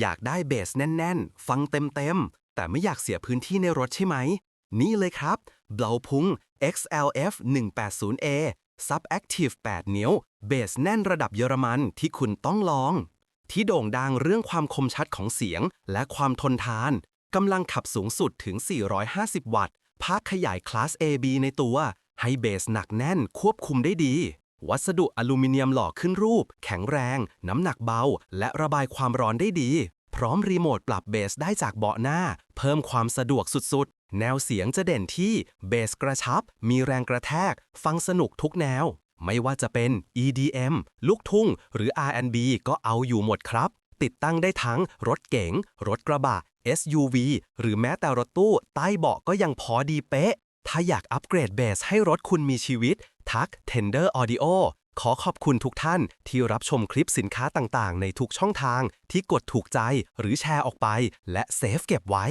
อยากได้เบสแน่น ๆ ฟังเต็ม ๆ แต่ไม่อยากเสียพื้นที่ในรถใช่ไหม นี่เลยครับเบลพุง XLF 180A Subactive 8 นิ้ว เบสแน่นระดับเยอรมันที่คุณต้องลอง ที่โด่งดังเรื่องความคมชัดของเสียงและความทนทานกำลังขับสูงสุดถึง 450 วัตต์ ภาคขยายคลาส AB ในตัว ให้เบสหนักแน่นควบคุมได้ดี วัสดุอลูมิเนียมหล่อขึ้นรูป แข็งแรง น้ำหนักเบา และระบายความร้อนได้ดี พร้อมรีโมทปรับเบสได้จากเบาะหน้า เพิ่มความสะดวกสุดๆ แนวเสียงจะเด่นที่เบสกระชับ มีแรงกระแทก ฟังสนุกทุกแนว ไม่ว่าจะเป็น EDM ลูกทุ่ง หรือ R&B ก็เอาอยู่หมดครับ ติดตั้งได้ทั้งรถเก๋ง รถกระบะ SUV หรือแม้แต่รถตู้ ใต้เบาะก็ยังพอดีเป๊ะ ถ้าอยากอัปเกรดเบสให้รถคุณมีชีวิต ทัก Tender Audio ขอขอบคุณทุกท่านที่รับชมคลิปสินค้าต่างๆ ในทุกช่องทางที่กดถูกใจหรือแชร์ออกไป และเซฟเก็บไว้